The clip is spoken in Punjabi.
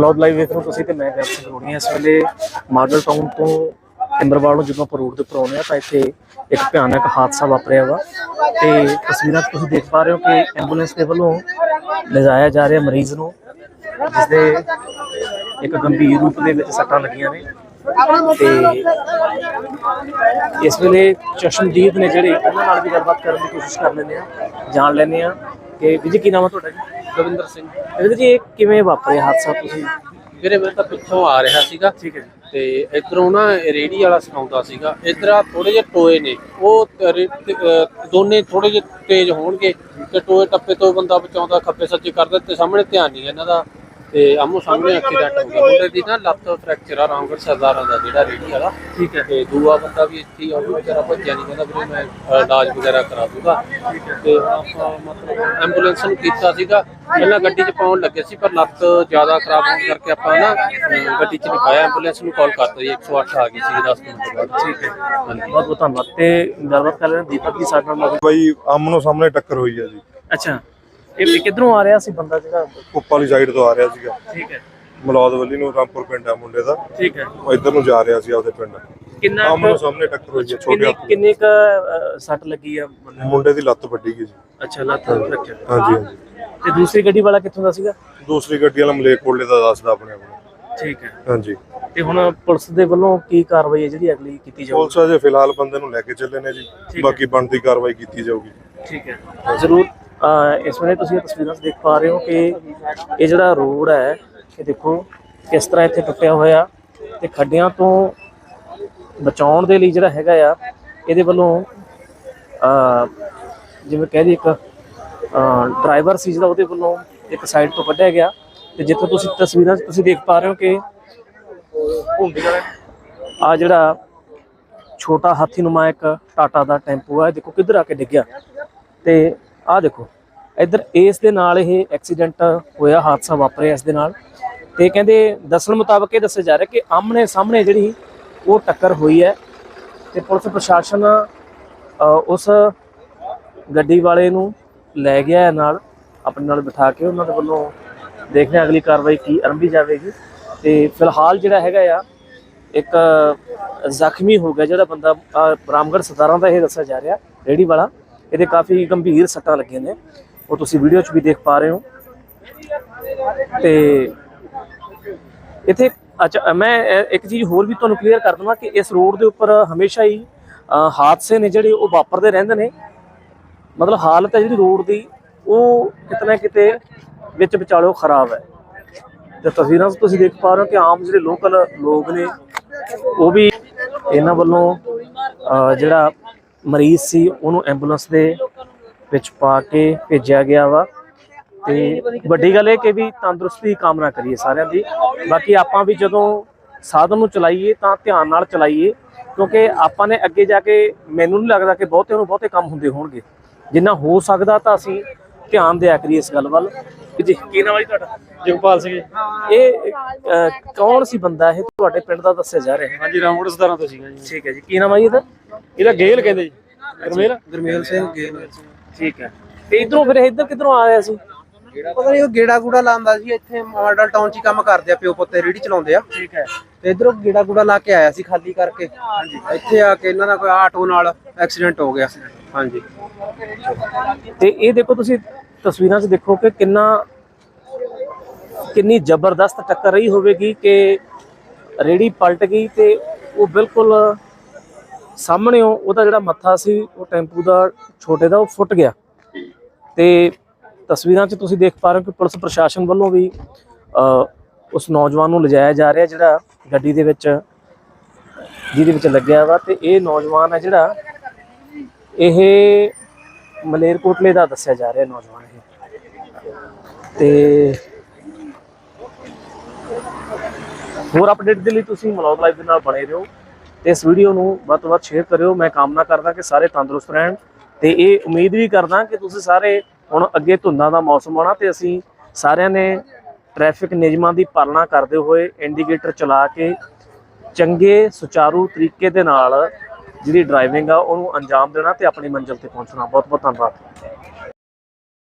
ਬਲੌਗ ਲਾਈਵ ਵੇਖ ਰਹੇ ਹੋ ਤੁਸੀਂ ਤੇ ਮੈਂ ਗਰਭ ਸਿੰਘ ਰੋਣੀ ਇਸ ਵੇਲੇ ਮਾਡਲ ਟਾਊਨ ਤੋਂ ਇੰਦਰਵਾਲ ਨੂੰ ਜਦੋਂ ਆਪਾਂ ਰੋਡ ਦੇ ਉੱਪਰ ਆ, ਤਾਂ ਇੱਥੇ ਇੱਕ ਭਿਆਨਕ ਹਾਦਸਾ ਵਾਪਰਿਆ ਵਾ। ਤੇ ਤਸਵੀਰਾਂ ਤੁਸੀਂ ਦੇਖ ਪਾ ਰਹੇ ਹੋ ਕਿ ਐਂਬੂਲੈਂਸ ਦੇ ਵੱਲੋਂ ਲਿਜਾਇਆ ਜਾ ਰਿਹਾ ਮਰੀਜ਼ ਨੂੰ ਜਿਸ ਦੇ ਇੱਕ ਗੰਭੀਰ ਰੂਪ ਦੇ ਵਿੱਚ ਸੱਟਾਂ ਲੱਗੀਆਂ ਨੇ। ਤੇ ਇਸ ਵੇਲੇ ਚਸ਼ਮਦੀਦ ਨੇ ਜਿਹੜੇ, ਉਹਨਾਂ ਨਾਲ ਵੀ ਗੱਲਬਾਤ ਕਰਨ ਦੀ ਕੋਸ਼ਿਸ਼ ਕਰ ਲੈਂਦੇ ਆ, ਜਾਣ ਲੈਂਦੇ ਆ। ਕਿ ਵੀਰ ਜੀ, ਕੀ ਨਾਮ ਹੈ ਤੁਹਾਡਾ ਜੀ? ਦਵਿੰਦਰ ਸਿੰਘ। ਵੀਰ ਜੀ ਇਹ ਕਿਵੇਂ ਵਾਪਰਿਆ ਹਾਦਸਾ ਤੁਸੀਂ? ਵੀਰੇ ਮੈਂ ਤਾਂ ਪਿੱਛੋਂ ਆ ਰਿਹਾ ਸੀਗਾ। ਠੀਕ ਹੈ ਤੇ ਇਧਰੋਂ ਨਾ ਰੇੜੀ ਵਾਲਾ ਸਿਖਾਉਂਦਾ ਸੀਗਾ। ਇਧਰ ਆ ਥੋੜੇ ਜਿਹੇ ਟੋਏ ਨੇ। ਉਹ ਤ- ਰੇ- ਤ- ਅਹ ਦੋਨੇ ਥੋੜੇ ਜਿਹੇ ਤੇਜ਼ ਹੋਣਗੇ। ਤੇ ਟੋਏ ਟੱਪੇ ਤੋਂ ਬੰਦਾ ਬਚਾਉਂਦਾ ਖੱਬੇ ਸੱਜੇ ਕਰਦਾ ਤੇ ਸਾਹਮਣੇ ਧਿਆਨ ਨਹੀਂ ਇਹਨਾਂ ਦਾ। ਤੇ ਆਮੋ ਸਾਹਮਣੇ ਐਕਸੀਡੈਂਟ ਹੋ ਗਿਆ ਮੁੰਡੇ ਦੀ ਨਾ ਲੱਤ ਫ੍ਰੈਕਚਰ ਆ ਰਾਮਗੜ ਸਰਦਾਰਾਂ ਦਾ ਜਿਹੜਾ ਰੇੜੀ ਵਾਲਾ। ਠੀਕ ਹੈ। ਤੇ ਦੂਆ ਬੰਦਾ ਵੀ ਇੱਥੇ ਹੀ ਆ ਉਹ ਵਿਚਾਰਾ ਭੱਜਿਆ ਨਹੀਂ ਕਹਿੰਦਾ ਵੀਰੇ ਮੈਂ ਇਲਾਜ ਵਗੈਰਾ ਕਰਾ ਦੂੰਗਾ। ਤੇ ਆਪਾਂ ਮਤਲਬ ਐਂਬੂਲੈਂਸ ਨੂੰ ਕੀਤਾ ਸੀਗਾ। ਪਹਿਲਾਂ ਗੱਡੀ 'ਚ ਪਾਉਣ ਲੱਗੇ ਸੀ ਪਰ ਲੱਤ ਜ਼ਿਆਦਾ ਖਰਾਬ ਹੋਣ ਕਰਕੇ ਆਪਾਂ ਨਾ ਗੱਡੀ 'ਚ ਨਹੀਂ ਪਾਇਆ। ਐਂਬੂਲੈਂਸ ਨੂੰ ਕਾਲ ਕਰਤਾ ਜੀ 108 ਆ ਗਈ ਸੀ 10 ਮਿੰਟ ਬਾਅਦ। ਠੀਕ ਹੈ। ਬਹੁਤ ਬਹੁਤ ਧੰਨਵਾਦ। ਤੇ ਗੱਲਬਾਤ ਕਰ ਰਹੇ ਹਾਂ ਦੀਪਕ ਜੀ ਸਾਡੇ ਨਾਲ ਮੌਜੂਦ। ਬਾਈ ਆਮਨੋ ਸਾਹਮਣੇ ਟੱਕਰ ਹੋਈ ਆ ਜੀ। ਅੱਛਾ। ਇਹ ਕਿੱਧਰੋਂ ਆ ਰਿਹਾ ਸੀ ਬੰਦਾ ਜਿਹੜਾ? ਕੁੱਪ ਵਾਲੀ ਸਾਈਡ ਤੋਂ ਆ ਰਿਹਾ ਸੀਗਾ। ਠੀਕ ਹੈ। ਮਲੌਦ ਵੱਲੀ ਨੂੰ ਰਾਮਪੁਰ ਪਿੰਡ ਆ ਮੁੰਡੇ ਦਾ। ਠੀਕ ਹੈ। ਉਹ ਇੱਧਰ ਨੂੰ ਜਾ ਰਿਹਾ ਸੀ ਆਪਦੇ ਪਿੰਡ। ਕਿੰਨਾ ਆਮਨੋ ਸਾਹਮਣੇ ਟੱਕਰ ਹੋਈ ਆ ਛੋਟੇ ਕਿੰਨੀ ਕਿੰਨੇ ਕ ਸੱਟ ਲੱਗੀ ਆ? ਮੁੰਡੇ ਦੀ ਲੱਤ ਵੱਡੀ ਗਈ ਜੀ। ਅੱਛਾ ਲੱਤ ਫ੍ਰੈਕਚਰ ਹਾਂਜੀ ਹਾਂਜੀ। ਤੇ ਦੂਸਰੀ ਗੱਡੀ ਵਾਲਾ ਕਿੱਥੋਂ ਦਾ ਸੀਗਾ? ਦੂਸਰੀ ਗੱਡੀ ਵਾਲਾ ਮਲੇਕੋਟਲੇ ਦਾ ਦੱਸਦਾ ਆਪਣੇ ਆਪ ਨੂੰ ਠੀਕ ਹੈ। ਹਾਂਜੀ। ਤੇ ਹੁਣ ਪੁਲਿਸ ਦੇ ਵੱਲੋਂ ਕੀ ਕਾਰਵਾਈ ਹੈ ਜਿਹੜੀ ਅਗਲੀ ਕੀਤੀ ਜਾਊਗੀ? ਪੁਲਿਸ ਅਜੇ ਫਿਲਹਾਲ ਬੰਦੇ ਨੂੰ ਲੈ ਕੇ ਚੱਲੇ ਨੇ ਜੀ। ਬਾਕੀ ਬਣਦੀ ਕਾਰਵਾਈ ਕੀਤੀ ਜਾਊਗੀ। ਠੀਕ ਹੈ। ਜ਼ਰੂਰ ਇਸ ਵੇਲੇ ਤੁਸੀਂ ਇਹ ਤਸਵੀਰਾਂ 'ਚ ਦੇਖ ਪਾ ਰਹੇ ਹੋ ਕਿ ਇਹ ਜਿਹੜਾ ਰੋਡ ਹੈ, ਇਹ ਦੇਖੋ ਕਿਸ ਤਰ੍ਹਾਂ ਇੱਥੇ ਟੁੱਟਿਆ ਹੋਇਆ ਤੇ ਖੱਡਿਆਂ ਤੋਂ ਬਚਾਉਣ ਦੇ ਲਈ ਜਿਹੜਾ ਹੈਗਾ ਆ, ਇਹਦੇ ਵੱਲੋਂ ਜਿਵੇਂ ਕਹਿ ਦਈਏ ਇੱਕ ਡਰਾਈਵਰ ਸੀ ਜਿਹੜਾ ਉਹਦੇ ਵੱਲੋਂ ਇੱਕ ਸਾਈਡ ਤੋਂ ਕੱਢਿਆ ਗਿਆ ਤੇ ਜਿੱਥੇ ਤੁਸੀਂ ਤਸਵੀਰਾਂ 'ਚ ਤੁਸੀਂ ਦੇਖ ਪਾ ਰਹੇ ਹੋ ਕਿ ਆ ਜਿਹੜਾ ਛੋਟਾ ਹਾਥੀ ਨੁਮਾ ਇੱਕ ਟਾਟਾ ਦਾ ਟੈਂਪੂ ਆ, ਇਹ ਦੇਖੋ ਕਿੱਧਰ ਆ ਕੇ ਡਿੱਗਿਆ ਤੇ ਆਹ ਦੇਖੋ, ਇੱਧਰ ਇਸ ਦੇ ਨਾਲ ਇਹ ਐਕਸੀਡੈਂਟ ਹੋਇਆ, ਹਾਦਸਾ ਵਾਪਰਿਆ ਇਸ ਦੇ ਨਾਲ। ਤੇ ਕਹਿੰਦੇ ਦੱਸਣ ਮੁਤਾਬਕ ਇਹ ਦੱਸਿਆ ਜਾ ਰਿਹਾ ਕਿ ਆਮਣੇ ਸਾਹਮਣੇ ਜਿਹੜੀ ਉਹ ਟੱਕਰ ਹੋਈ ਹੈ ਤੇ ਪੁਲਿਸ ਪ੍ਰਸ਼ਾਸਨ ਉਸ ਗੱਡੀ ਵਾਲੇ ਨੂੰ ਲੈ ਗਿਆ ਹੈ ਨਾਲ, ਆਪਣੇ ਨਾਲ ਬਿਠਾ ਕੇ ਉਹਨਾਂ ਦੇ ਵੱਲੋਂ ਦੇਖਦੇ ਹਾਂ ਅਗਲੀ ਕਾਰਵਾਈ ਕੀ ਆਰੰਭੀ ਜਾਵੇਗੀ। ਤੇ ਫਿਲਹਾਲ ਜਿਹੜਾ ਹੈਗਾ ਆ, ਇੱਕ ਜ਼ਖਮੀ ਹੋ ਗਿਆ, ਜਿਹੜਾ ਬੰਦਾ ਰਾਮਗੜ੍ਹ ਸਤਾਰਾਂ ਦਾ ਇਹ ਦੱਸਿਆ ਜਾ ਰਿਹਾ ਰੇੜੀ ਵਾਲਾ। ਇਹਦੇ ਕਾਫੀ ਗੰਭੀਰ ਸੱਟਾਂ ਲੱਗੀਆਂ ਨੇ। ਉਹ ਤੁਸੀਂ ਵੀਡੀਓ 'ਚ ਵੀ ਦੇਖ ਪਾ ਰਹੇ ਹੋ। ਤੇ ਇੱਥੇ ਅੱਛਾ ਮੈਂ ਇੱਕ ਚੀਜ਼ ਹੋਰ ਵੀ ਤੁਹਾਨੂੰ ਕਲੀਅਰ ਕਰ ਦਵਾਂ ਕਿ ਇਸ ਰੋਡ ਦੇ ਉੱਪਰ ਹਮੇਸ਼ਾ ਹੀ ਹਾਦਸੇ ਨੇ ਜਿਹੜੇ ਉਹ ਵਾਪਰਦੇ ਰਹਿੰਦੇ ਨੇ। ਮਤਲਬ ਹਾਲਤ ਹੈ ਜਿਹੜੀ ਰੋਡ ਦੀ, ਉਹ ਕਿਤੇ ਨਾ ਕਿਤੇ ਵਿੱਚ ਵਿਚਾਲਿਓ ਖਰਾਬ ਹੈ। ਤੇ ਤਸਵੀਰਾਂ 'ਚ ਤੁਸੀਂ ਦੇਖ ਪਾ ਰਹੇ ਹੋ ਕਿ ਆਮ ਜਿਹੜੇ ਲੋਕਲ ਲੋਕ ਨੇ, ਉਹ ਵੀ ਇਹਨਾਂ ਵੱਲੋਂ ਜਿਹੜਾ ਮਰੀਜ਼ ਸੀ, ਉਹਨੂੰ ਐਂਬੂਲੈਂਸ ਦੇ ਵਿੱਚ ਪਾ ਕੇ ਭੇਜਿਆ ਗਿਆ ਵਾ। ਤੇ ਵੱਡੀ ਗੱਲ ਇਹ ਕਿ ਵੀ ਤੰਦਰੁਸਤੀ ਦੀ ਕਾਮਨਾ ਕਰੀਏ ਸਾਰਿਆਂ ਦੀ। ਬਾਕੀ ਆਪਾਂ ਵੀ ਜਦੋਂ ਸਾਧਨ ਨੂੰ ਚਲਾਈਏ ਤਾਂ ਧਿਆਨ ਨਾਲ ਚਲਾਈਏ, ਕਿਉਂਕਿ ਆਪਾਂ ਨੇ ਅੱਗੇ ਜਾ ਕੇ ਮੈਨੂੰ ਨਹੀਂ ਲੱਗਦਾ ਕਿ ਬਹੁਤੇ ਨੂੰ ਬਹੁਤੇ ਕੰਮ ਹੁੰਦੇ ਹੋਣਗੇ। ਜਿੰਨਾ ਹੋ ਸਕਦਾ ਤਾਂ ਅਸੀਂ ਧਿਆਨ ਦਿਆ ਕਰੀਏ ਇਸ ਗੱਲ ਵੱਲ। ਜੀ ਕੀ ਨਾਮ ਹੈ ਜੀ ਤੁਹਾਡਾ? ਜਗਪਾਲ ਸਿੰਘ ਜੀ। ਇਹ ਅਹ, ਕੌਣ ਸੀ ਬੰਦਾ ਇਹ? ਤੁਹਾਡੇ ਪਿੰਡ ਦਾ ਦੱਸਿਆ ਜਾ ਰਿਹਾ ਹੈ। ਹਾਂਜੀ ਰਾਮਗੜ ਸਦਾਰਾਂ ਤੋਂ ਸੀਗਾ ਜੀ। ਠੀਕ ਹੈ ਜੀ ਕੀ ਨਾਮ ਹੈ ਜੀ ਇਹਦਾ? ਇਹਦਾ ਗੇਲ ਕਹਿੰਦੇ ਜੀ। ਗਰਮੇਲ? ਗਰਮੇਲ ਸਿੰਘ ਗੇਲ। ਠੀਕ ਹੈ। ਤੇ ਇਧਰੋਂ ਫਿਰ ਇੱਧਰ ਕਿਧਰੋਂ ਆਇਆ ਸੀ? ਪਤਾ ਨਹੀਂ ਉਹ ਗੇੜਾ ਗੂੜਾ ਲਾਉਂਦਾ ਸੀ ਇੱਥੇ ਮਾਡਲ ਟਾਊਨ 'ਚ ਹੀ ਕੰਮ ਕਰਦੇ ਆ ਪਿਓ ਪੁੱਤੇ ਰੇੜੀ ਚਲਾਉਂਦੇ ਆ। ਠੀਕ ਹੈ। ਤੇ ਇਧਰੋਂ ਗੇੜਾ ਗੂੜਾ ਲਾ ਕੇ ਆਇਆ ਸੀ ਖਾਲੀ ਕਰਕੇ। ਹਾਂਜੀ। ਇੱਥੇ ਆ ਕੇ ਇਹਨਾਂ ਦਾ ਕੋਈ ਆਟੋ ਨਾਲ ਐਕਸੀਡੈਂਟ ਹੋ ਗਿਆ। ਹਾਂਜੀ। ਤੇ ਇਹ ਦੇਖੋ ਤੁਸੀਂ ਤਸਵੀਰਾਂ 'ਚ ਦੇਖੋ ਕਿ ਕਿੰਨਾ, ਕਿੰਨੀ ਜ਼ਬਰਦਸਤ ਟੱਕਰ ਰਹੀ ਹੋਵੇਗੀ ਕਿ ਰੇੜੀ ਪਲਟ ਗਈ ਤੇ ਉਹ ਬਿਲਕੁਲ ਸਾਹਮਣੇੋਂ ਉਹਦਾ ਜਿਹੜਾ ਮੱਥਾ ਸੀ, ਉਹ ਟੈਂਪੂ ਦਾ ਛੋਟੇ ਦਾ, ਉਹ ਫੁੱਟ ਗਿਆ। ਤੇ ਤਸਵੀਰਾਂ 'ਚ ਤੁਸੀਂ ਦੇਖ ਪਾ ਰਹੇ ਹੋ ਕਿ ਪੁਲਿਸ ਪ੍ਰਸ਼ਾਸਨ ਵੱਲੋਂ ਵੀ ਉਸ ਨੌਜਵਾਨ ਨੂੰ ਲਿਜਾਇਆ ਜਾ ਰਿਹਾ ਜਿਹੜਾ ਗੱਡੀ ਦੇ ਵਿੱਚ, ਜਿਹਦੇ ਵਿੱਚ ਲੱਗਿਆ ਵਾ ਤੇ ਇਹ ਨੌਜਵਾਨ ਹੈ ਜਿਹੜਾ, ਇਹ ਮਲੇਰਕੋਟਲੇ ਦਾ ਦੱਸਿਆ ਜਾ ਰਿਹਾ ਨੌਜਵਾਨ ਇਹ। ਤੇ ਹੋਰ ਅਪਡੇਟ ਦੇ ਲਈ ਤੁਸੀਂ ਮਲੌਦ ਲਾਈਵ ਦੇ ਨਾਲ ਬਣੇ ਰਹੋ। ਤੇ ਇਸ ਵੀਡੀਓ ਨੂੰ ਵੱਧ ਤੋਂ ਵੱਧ ਸ਼ੇਅਰ ਕਰਿਓ। ਮੈਂ ਕਾਮਨਾ ਕਰਦਾ ਕਿ ਸਾਰੇ ਤੰਦਰੁਸਤ ਰਹਿਣ। ਤੇ ਇਹ ਉਮੀਦ ਵੀ ਕਰਦਾ ਕਿ ਤੁਸੀਂ ਸਾਰੇ ਹੁਣ ਅੱਗੇ ਧੁੰਦਾਂ ਦਾ ਮੌਸਮ ਆਉਣਾ ਤੇ ਅਸੀਂ ਸਾਰਿਆਂ ਨੇ ਟ੍ਰੈਫਿਕ ਨਿਯਮਾਂ ਦੀ ਪਾਲਣਾ ਕਰਦੇ ਹੋਏ ਇੰਡੀਕੇਟਰ ਚਲਾ ਕੇ ਚੰਗੇ ਸੁਚਾਰੂ ਤਰੀਕੇ ਦੇ ਨਾਲ ਜਿਹੜੀ ਡਰਾਈਵਿੰਗ ਆ ਉਹਨੂੰ ਅੰਜਾਮ ਦੇਣਾ ਤੇ ਆਪਣੀ ਮੰਜ਼ਿਲ ਤੇ ਪਹੁੰਚਣਾ। ਬਹੁਤ ਬਹੁਤ ਧੰਨਵਾਦ।